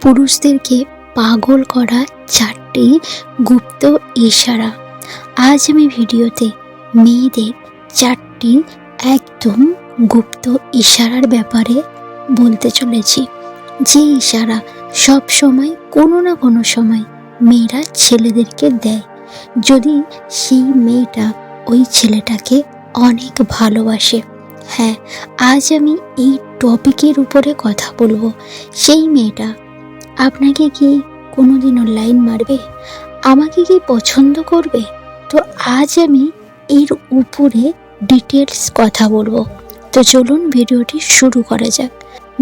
পুরুষদেরকে পাগল করা চারটি গুপ্ত ইশারা। আজ আমি ভিডিওতে মেয়েদের চারটি একদম গুপ্ত ইশারার ব্যাপারে বলতে চলেছি। যে ইশারা সব সময়, কোনো না কোনো সময় মেয়েরা ছেলেদেরকে দেয়। যদি সেই মেয়েটা ওই ছেলেটাকে অনেক ভালোবাসে। হ্যাঁ আজ আমি এই টপিকের উপরে কথা বলব। সেই মেয়েটা আপনাকে কি কোনোদিনও লাইন মারবে? আমাকে কি পছন্দ করবে? তো আজ আমি এর উপরে ডিটেলস কথা বলব। তো চলুন ভিডিওটি শুরু করা যাক।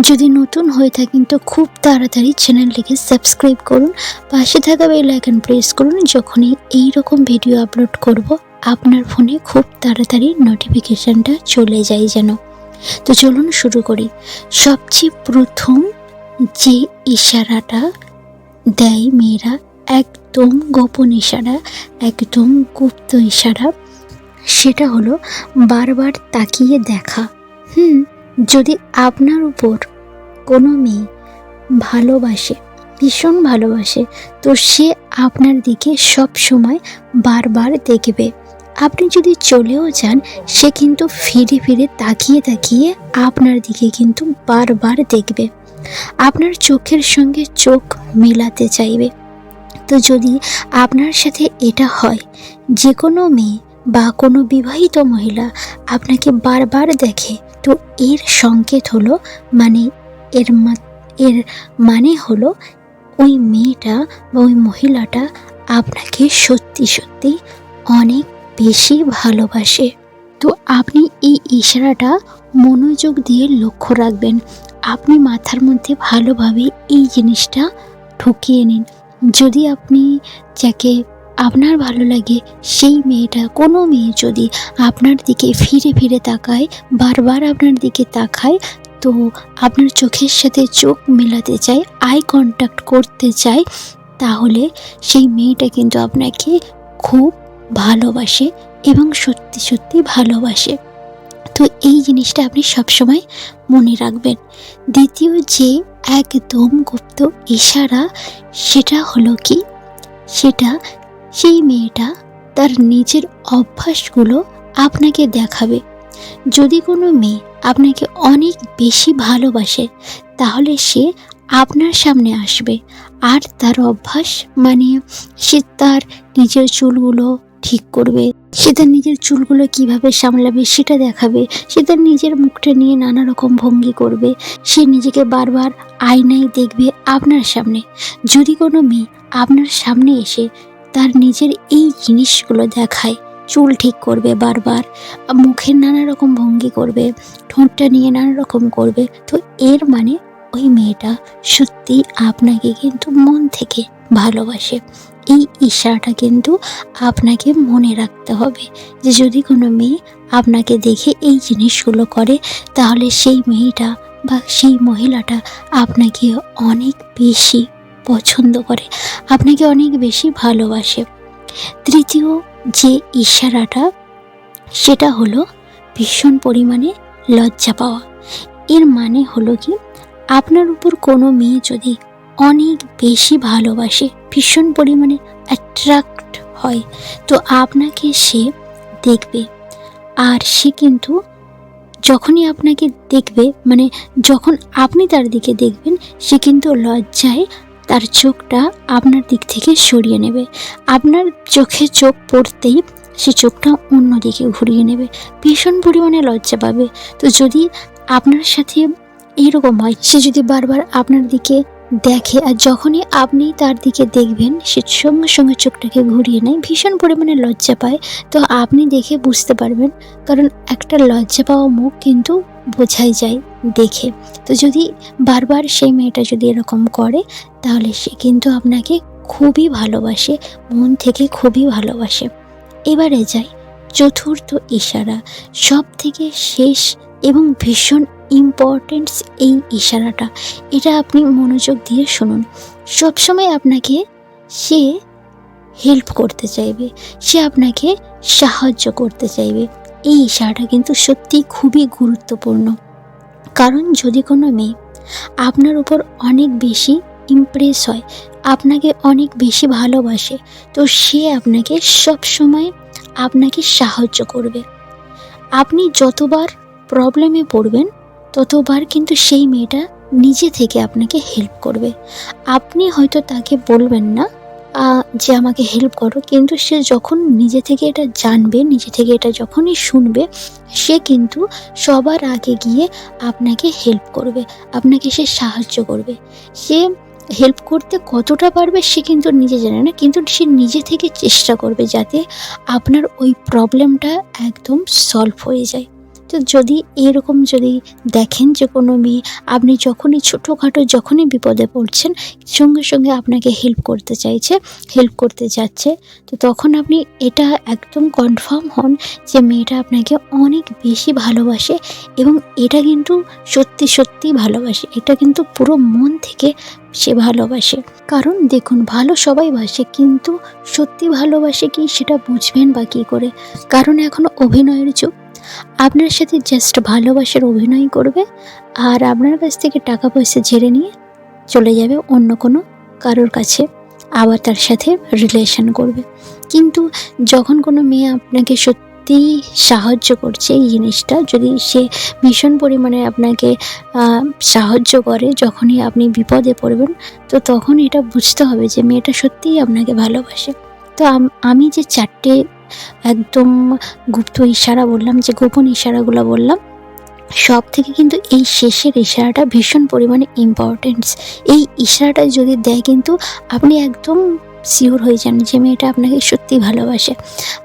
যদি নতুন হয়ে থাকেন তো খুব তাড়াতাড়ি চ্যানেলটিকে সাবস্ক্রাইব করুন। পাশে থাকা বেল আইকন প্রেস করুন। যখনই এই রকম ভিডিও আপলোড করব, আপনার ফোনে খুব তাড়াতাড়ি নোটিফিকেশানটা চলে যায় যেন। তো চলুন শুরু করি। সবচেয়ে প্রথম যে ইশারাটা দেয় মেয়েরা, একদম গোপন ইশারা, একদম গুপ্ত ইশারা, সেটা হলো বারবার তাকিয়ে দেখা। হুম, যদি আপনার উপর কোনো মেয়ে ভালোবাসে, ভীষণ ভালোবাসে, তো সে আপনার দিকে সব সময় বারবার দেখবে। আপনি যদি চলেও যান, সে কিন্তু ফিরে ফিরে তাকিয়ে তাকিয়ে আপনার দিকে কিন্তু বারবার দেখবে। আপনার চোখের সঙ্গে চোখ মেলাতে চাইবে। তো যদি আপনার সাথে এটা হয়, যে কোনো মেয়ে বা কোনো বিবাহিত মহিলা আপনাকে বারবার দেখে, তো এর সংকেত হলো মানে এর এর মানে হলো ওই মেয়েটা বা ওই মহিলাটা আপনাকে সত্যি সত্যি অনেক বেশি ভালোবাসে। তো আপনি এই ইশারাটা মনোযোগ দিয়ে লক্ষ্য রাখবেন। আপনি মাথার মধ্যে ভালোভাবে এই জিনিসটা ঢুকিয়ে নিন। যদি আপনি যাকে আপনার ভালো লাগে, সেই মেয়েটা, কোনো মেয়ে যদি আপনার দিকে ফিরে ফিরে তাকায়, বারবার আপনার দিকে তাকায়, তো আপনার চোখের সাথে চোখ মেলাতে চায় আই কন্ট্যাক্ট করতে চায়, তাহলে সেই মেয়েটা কিন্তু আপনাকে খুব ভালোবাসে এবং সত্যি সত্যি ভালোবাসে। তো এই জিনিসটা আপনি সবসময় মনে রাখবেন। দ্বিতীয় যে একদম গুপ্ত ইশারা, সেটা হলো কি? সেটা সেই মেয়েটা তার নিজের অভ্যাসগুলো আপনাকে দেখাবে। যদি কোনো মেয়ে আপনাকে অনেক বেশি ভালোবাসে, তাহলে সে আপনার সামনে আসবে। আর তার অভ্যাস মানে সে তার নিজের চুলগুলো ঠিক করবে। সে তার নিজের চুলগুলো কীভাবে সামলাবে সেটা দেখাবে। সে তার নিজের মুখটা নিয়ে নানা রকম ভঙ্গি করবে। সে নিজেকে বারবার আয়নায় দেখবে আপনার সামনে। যদি কোনো মেয়ে আপনার সামনে এসে তার নিজের এই জিনিসগুলো দেখায়, চুল ঠিক করবে বারবার মুখের নানা রকম ভঙ্গি করবে, ঠোঁটটা নিয়ে নানা রকম করবে, তো এর মানে ওই মেয়েটা সত্যি আপনাকে কিন্তু মন থেকে ভালোবাসে। এই ইশারাটা কিন্তু আপনাকে মনে রাখতে হবে যে যদি কোনো মেয়ে আপনাকে দেখে এই জিনিসগুলো করে, তাহলে সেই মেয়েটা বা সেই মহিলাটা আপনাকে অনেক বেশি পছন্দ করে, আপনাকে অনেক বেশি ভালোবাসে। তৃতীয় যে ইশারাটা, সেটা হলো ভীষণ পরিমাণে লজ্জা পাওয়া। এর মানে হলো কি? আপনার উপর কোনো মেয়ে যদি অনেক বেশি ভালোবাসে, ভীষণ পরিমাণে অ্যাট্রাক্ট হয়। তো আপনাকে সে দেখবে। আর সে কিন্তু যখনই আপনাকে দেখবে মানে যখন আপনি তার দিকে দেখবেন, সে কিন্তু লজ্জায় তার চোখটা আপনার দিক থেকে সরিয়ে নেবে। আপনার চোখে চোখ পড়তেই সে চোখটা অন্যদিকে ঘুরিয়ে নেবে। ভীষণ পরিমাণে লজ্জা পাবে। তো যদি আপনার সাথে এইরকম হয়, সে যদি বারবার আপনার দিকে দেখে আর যখনই আপনি তার দিকে দেখবেন, সে সঙ্গে সঙ্গে চোখটাকে ঘুরিয়ে নেয়, ভীষণ পরিমাণে লজ্জা পায়। তো আপনি দেখে বুঝতে পারবেন, কারণ একটা লজ্জা পাওয়া মুখ কিন্তু বোঝাই যায় দেখে। তো যদি বারবার সেই মেয়েটা যদি এরকম করে, তাহলে সে কিন্তু আপনাকে খুবই ভালোবাসে, মন থেকে খুবই ভালোবাসে। এবারে যাই, চতুর্থ ইশারা সব থেকে শেষ এবং ভীষণ ইম্পর্টেন্স এই ইশারাটা। এটা আপনি মনোযোগ দিয়ে শুনুন। সবসময় আপনাকে সে হেল্প করতে চাইবে। সে আপনাকে সাহায্য করতে চাইবে। এই ইশারাটা কিন্তু সত্যি খুবই গুরুত্বপূর্ণ। কারণ যদি কোনো মেয়ে আপনার উপর অনেক বেশি ইমপ্রেস হয়, আপনাকে অনেক বেশি ভালোবাসে, তো সে আপনাকে সব সময় আপনাকে সাহায্য করবে। আপনি যতবার প্রবলেমে পড়বেন ততবার কিন্তু সেই মেয়েটা নিজে থেকে আপনাকে হেল্প করবে। আপনি হয়তো তাকে বলবেন না যে আমাকে হেল্প করো, কিন্তু সে যখন নিজে থেকে এটা জানবে, নিজে থেকে এটা যখনই শুনবে, সে কিন্তু সবার আগে গিয়ে আপনাকে হেল্প করবে, আপনাকে সে সাহায্য করবে। সে হেল্প করতে কতটা পারবে সে কিন্তু নিজে জানে না, কিন্তু সে নিজে থেকে চেষ্টা করবে যাতে আপনার ওই প্রবলেমটা একদম সলভ হয়ে যায়। তো যদি এরকম যদি দেখেন যে কোনো মেয়ে, আপনি যখনই ছোটোখাটো যখনই বিপদে পড়ছেন, সঙ্গে সঙ্গে আপনাকে হেল্প করতে চাইছে হেল্প করতে যাচ্ছে, তো তখন আপনি এটা একদম কনফার্ম হন যে মেয়েটা আপনাকে অনেক বেশি ভালোবাসে এবং এটা কিন্তু সত্যি সত্যি ভালোবাসে। এটা কিন্তু পুরো মন থেকে সে ভালোবাসে। কারণ দেখুন, ভালো সবাই বাসে, কিন্তু সত্যি ভালোবাসে কি সেটা বুঝবেন বা কী করে? কারণ এখন অভিনয়ের যুগ আপনার সাথে জাস্ট ভালোবাসার অভিনয় করবে আর আপনার কাছ থেকে টাকা পয়সা ঝেড়ে নিয়ে চলে যাবে অন্য কোনো কারোর কাছে, আবার তার সাথে রিলেশন করবে। কিন্তু যখন কোনো মেয়ে আপনাকে সত্যি সাহায্য করছে এই জিনিসটা, যদি সে ভীষণ পরিমাণে আপনাকে সাহায্য করে যখনই আপনি বিপদে পড়বেন, তো তখন এটা বুঝতে হবে যে মেয়েটা সত্যিই আপনাকে ভালোবাসে। তো আমি যে চারটে একদম গুপ্ত ইশারা বললাম যে গোপন ইশারাগুলো বললাম সব থেকে কিন্তু এই শেষের ইশারাটা ভীষণ পরিমাণে ইম্পর্টেন্স এই ইশারাটা যদি দেয় কিন্তু আপনি একদম শিওর হয়ে যান যে মেয়েটা আপনাকে সত্যি ভালোবাসে।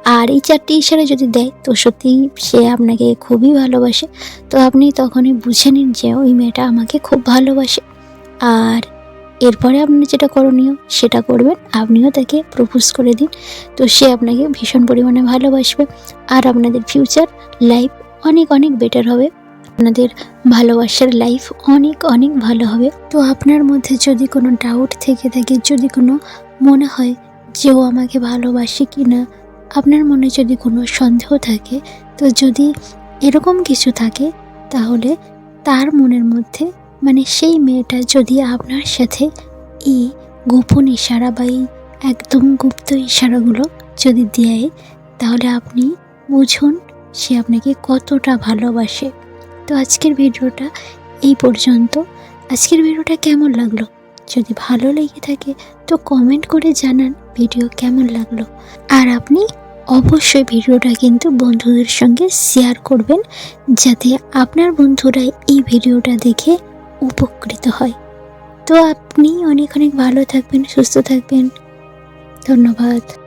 আর এই চারটি ইশারা যদি দেয়, তো সত্যি সে আপনাকে খুবই ভালোবাসে। তো আপনি তখনই বুঝে নিন যে ওই মেয়েটা আমাকে খুব ভালোবাসে। আর এরপরে আপনার যেটা করণীয়, সেটা করবেন। আপনিও তাকে প্রপোজ করে দিন। তো সে আপনাকে ভীষণ পরিমাণে ভালোবাসবে। আর আপনাদের ফিউচার লাইফ অনেক অনেক বেটার হবে। আপনাদের ভালোবাসার লাইফ অনেক অনেক ভালো হবে। তো আপনার মধ্যে যদি কোনো ডাউট থেকে থাকে, যদি কোনো মনে হয় যে ও আমাকে ভালোবাসে কি না আপনার মনে যদি কোনো সন্দেহ থাকে, তো যদি এরকম কিছু থাকে, তাহলে তার মনের মধ্যে মানে সেই মেয়েটা যদি আপনার সাথে এই গোপন ইশারা বা এই একদম গুপ্ত ইশারাগুলো যদি দেয়, তাহলে আপনি বুঝুন সে আপনাকে কতটা ভালোবাসে। তো আজকের ভিডিওটা এই পর্যন্ত। আজকের ভিডিওটা কেমন লাগল? যদি ভালো লেগে থাকে, তো কমেন্ট করে জানান ভিডিও কেমন লাগল। আর আপনি অবশ্যই ভিডিওটা কিন্তু বন্ধুদের সঙ্গে শেয়ার করবেন, যাতে আপনার বন্ধুরা এই ভিডিওটা দেখে উপকৃত হয়। তো আপনি অনেক অনেক ভালো থাকবেন সুস্থ থাকবেন। ধন্যবাদ।